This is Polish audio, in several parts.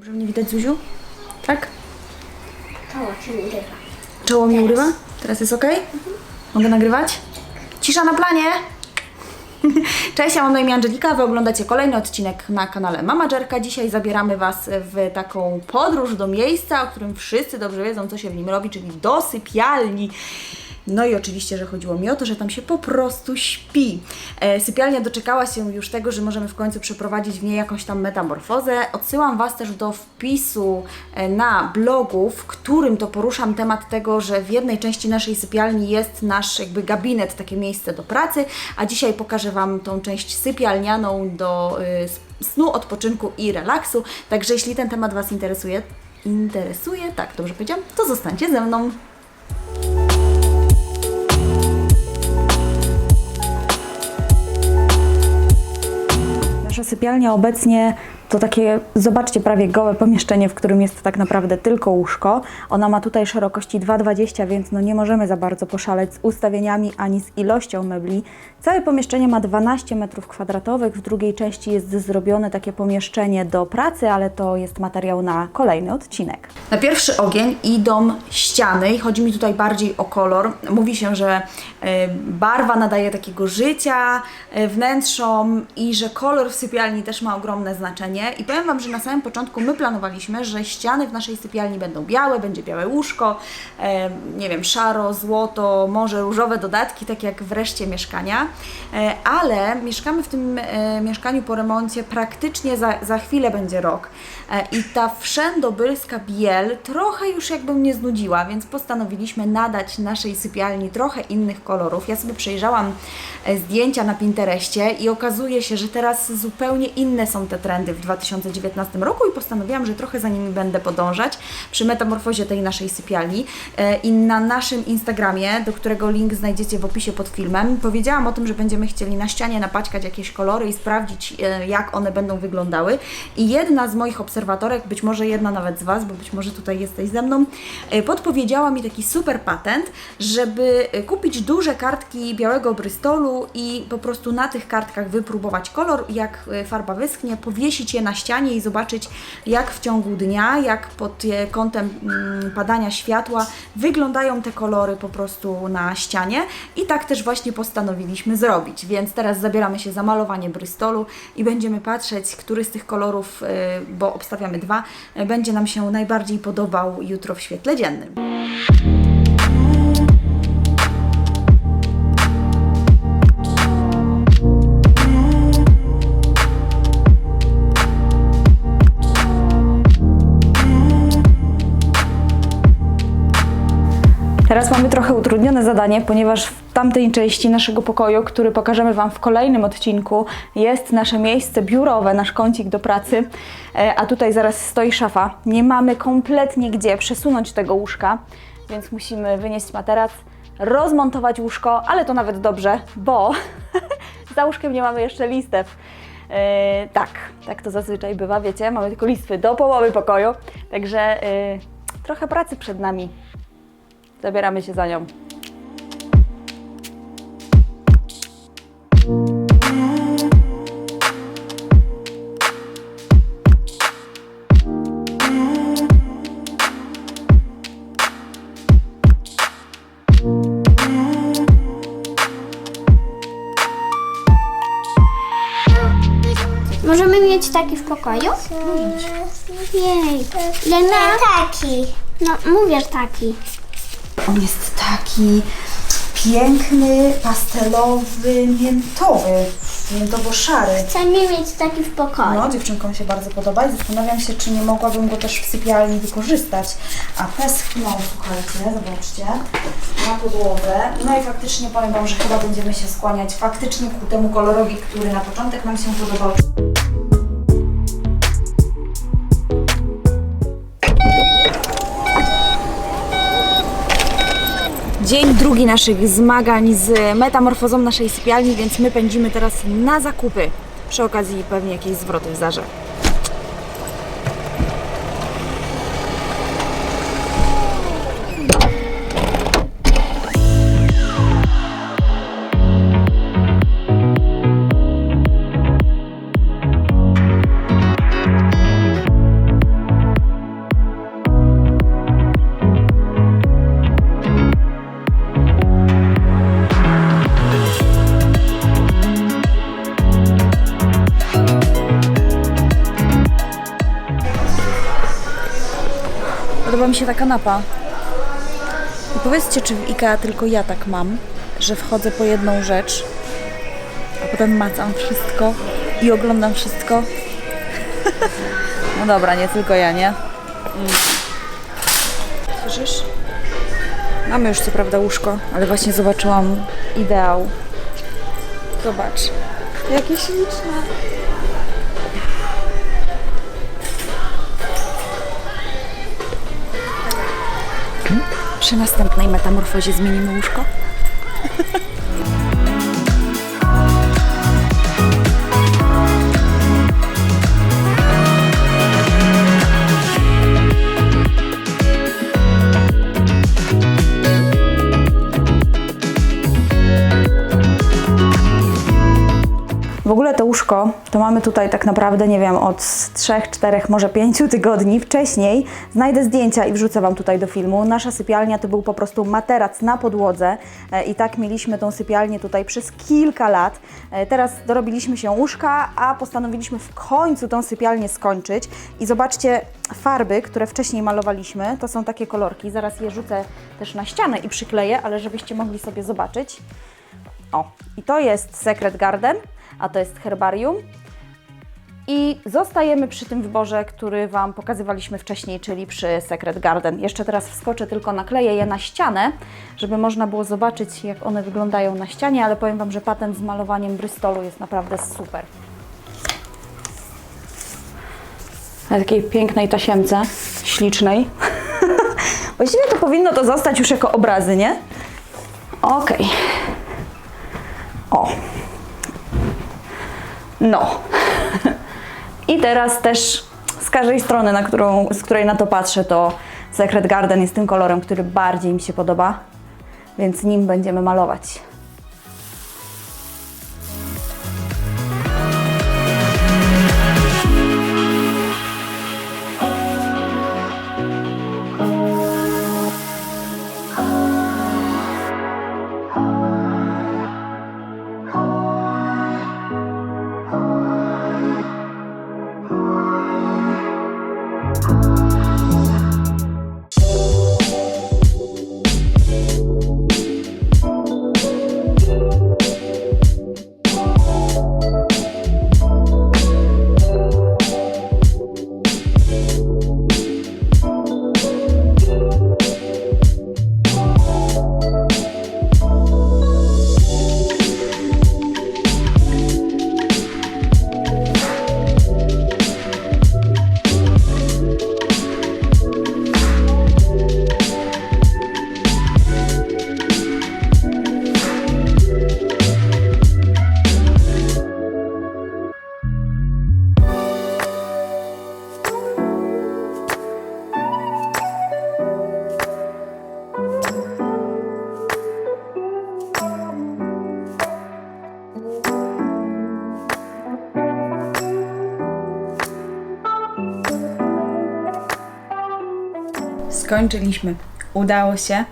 Dobrze mnie widać, Zuziu? Tak? Koło się urywa. Czoło mi urywa? Teraz jest ok? Mogę nagrywać? Cisza na planie! Cześć, ja mam na imię Angelika, Wy oglądacie kolejny odcinek na kanale Mamagerka. Dzisiaj zabieramy Was w taką podróż do miejsca, o którym wszyscy dobrze wiedzą, co się w nim robi, czyli do sypialni. No i oczywiście, że chodziło mi o to, że tam się po prostu śpi. E, sypialnia doczekała się już tego, że możemy w końcu przeprowadzić w niej jakąś tam metamorfozę. Odsyłam Was też do wpisu e, na blogu, w którym to poruszam temat tego, że w jednej części naszej sypialni jest nasz jakby gabinet, takie miejsce do pracy, a dzisiaj pokażę Wam tą część sypialnianą do y, snu, odpoczynku i relaksu. Także jeśli ten temat Was interesuje, interesuje, tak, dobrze powiedziałam, to zostańcie ze mną. Nasza sypialnia obecnie to takie, zobaczcie, prawie gołe pomieszczenie, w którym jest tak naprawdę tylko łóżko. Ona ma tutaj szerokości 2,20, więc no nie możemy za bardzo poszaleć z ustawieniami ani z ilością mebli. Całe pomieszczenie ma 12 m2, w drugiej części jest zrobione takie pomieszczenie do pracy, ale to jest materiał na kolejny odcinek. Na pierwszy ogień idą ściany i chodzi mi tutaj bardziej o kolor. Mówi się, że e, barwa nadaje takiego życia e, wnętrzom i że kolor w sypialni też ma ogromne znaczenie. I powiem Wam, że na samym początku my planowaliśmy, że ściany w naszej sypialni będą białe, będzie białe łóżko, e, nie wiem, szaro, złoto, może różowe dodatki, tak jak w reszcie mieszkania. E, ale mieszkamy w tym e, mieszkaniu po remoncie praktycznie za, za chwilę będzie rok. E, I ta wszędobylska biel trochę już jakby mnie znudziła, więc postanowiliśmy nadać naszej sypialni trochę innych kolorów. Ja sobie przejrzałam e, zdjęcia na Pinterestie i okazuje się, że teraz zupełnie inne są te trendy w 2019 roku i postanowiłam, że trochę za nimi będę podążać przy metamorfozie tej naszej sypialni. E, I na naszym Instagramie, do którego link znajdziecie w opisie pod filmem, powiedziałam o tym, że będziemy chcieli na ścianie napaćkać jakieś kolory i sprawdzić, e, jak one będą wyglądały. I jedna z moich obserwatorek, być może jedna nawet z Was, bo być może tutaj jesteś ze mną, e, podpowiedziała mi taki super patent, żeby kupić duże kartki białego brystolu i po prostu na tych kartkach wypróbować kolor, jak farba wyschnie, powiesić je na ścianie i zobaczyć, jak w ciągu dnia, jak pod kątem mm, padania światła wyglądają te kolory po prostu na ścianie. I tak też właśnie postanowiliśmy zrobić. Więc teraz zabieramy się za malowanie brystolu i będziemy patrzeć, który z tych kolorów, e, bo obstawiamy dwa, e, będzie nam się najbardziej podobał jutro w świetle dziennym. Zadanie, ponieważ w tamtej części naszego pokoju, który pokażemy Wam w kolejnym odcinku, jest nasze miejsce biurowe, nasz kącik do pracy, e, a tutaj zaraz stoi szafa. Nie mamy kompletnie gdzie przesunąć tego łóżka, więc musimy wynieść materac, rozmontować łóżko, ale to nawet dobrze, bo za łóżkiem nie mamy jeszcze listew. E, tak, tak to zazwyczaj bywa, wiecie, mamy tylko listwy do połowy pokoju, także e, trochę pracy przed nami. Zabieramy się za nią. Możemy mieć taki w pokoju? Jej. Lena? taki. No, mówisz taki. On jest taki piękny, pastelowy, miętowy, miętowo-szary. Chcemy mieć taki w pokoju. No, dziewczynkom się bardzo podoba i zastanawiam się, czy nie mogłabym go też w sypialni wykorzystać. A peschną, słuchajcie, zobaczcie, na podłogę. No i faktycznie powiem Wam, że chyba będziemy się skłaniać faktycznie ku temu kolorowi, który na początek nam się podobał. Dzień drugi naszych zmagań z metamorfozą naszej sypialni, więc my pędzimy teraz na zakupy. Przy okazji pewnie jakieś zwroty w zarze. Podoba mi się ta kanapa. I powiedzcie, czy w IKEA tylko ja tak mam, że wchodzę po jedną rzecz, a potem macam wszystko i oglądam wszystko? no dobra, nie tylko ja, nie? Mm. Słyszysz? Mamy już co prawda łóżko, ale właśnie zobaczyłam ideał. Zobacz. Jakie śliczne. Przy następnej metamorfozie zmienimy łóżko? W ogóle to łóżko to mamy tutaj tak naprawdę, nie wiem, od 3, 4, może 5 tygodni wcześniej. Znajdę zdjęcia i wrzucę Wam tutaj do filmu. Nasza sypialnia to był po prostu materac na podłodze e, i tak mieliśmy tą sypialnię tutaj przez kilka lat. E, Teraz dorobiliśmy się łóżka, a postanowiliśmy w końcu tą sypialnię skończyć. I zobaczcie, farby, które wcześniej malowaliśmy, to są takie kolorki. Zaraz je rzucę też na ścianę i przykleję, ale żebyście mogli sobie zobaczyć. O, i to jest Secret Garden, a to jest herbarium. I zostajemy przy tym wyborze, który Wam pokazywaliśmy wcześniej, czyli przy Secret Garden. Jeszcze teraz wskoczę, tylko nakleję je na ścianę, żeby można było zobaczyć, jak one wyglądają na ścianie, ale powiem Wam, że patent z malowaniem Bristolu jest naprawdę super. Na takiej pięknej tasiemce, ślicznej. Właściwie to powinno to zostać już jako obrazy, nie? Okej. O. No. I teraz też z każdej strony, na którą, z której na to patrzę, to Secret Garden jest tym kolorem, który bardziej mi się podoba, więc nim będziemy malować. Skończyliśmy. Udało się.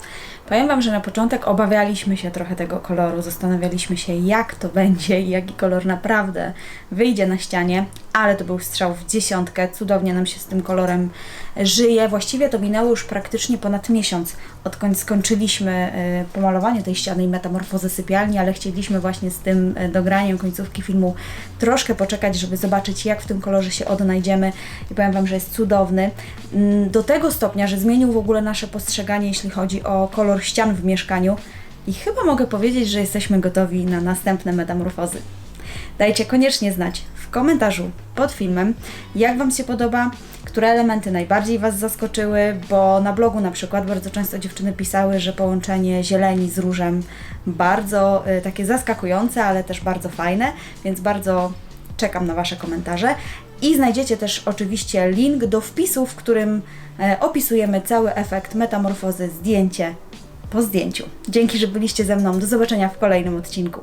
Powiem Wam, że na początek obawialiśmy się trochę tego koloru, zastanawialiśmy się, jak to będzie i jaki kolor naprawdę wyjdzie na ścianie, ale to był strzał w dziesiątkę. Cudownie nam się z tym kolorem żyje. Właściwie to minęło już praktycznie ponad miesiąc, odkąd skończyliśmy y, pomalowanie tej ściany i metamorfozę sypialni, ale chcieliśmy właśnie z tym y, dograniem końcówki filmu troszkę poczekać, żeby zobaczyć, jak w tym kolorze się odnajdziemy. I powiem Wam, że jest cudowny. Mm, Do tego stopnia, że zmienił w ogóle nasze postrzeganie, jeśli chodzi o kolor ścian w mieszkaniu. I chyba mogę powiedzieć, że jesteśmy gotowi na następne metamorfozy. Dajcie koniecznie znać w komentarzu pod filmem, jak Wam się podoba, które elementy najbardziej Was zaskoczyły, bo na blogu na przykład bardzo często dziewczyny pisały, że połączenie zieleni z różem bardzo y, takie zaskakujące, ale też bardzo fajne, więc bardzo czekam na Wasze komentarze. I znajdziecie też oczywiście link do wpisu, w którym e, opisujemy cały efekt metamorfozy zdjęcie po zdjęciu. Dzięki, że byliście ze mną. Do zobaczenia w kolejnym odcinku.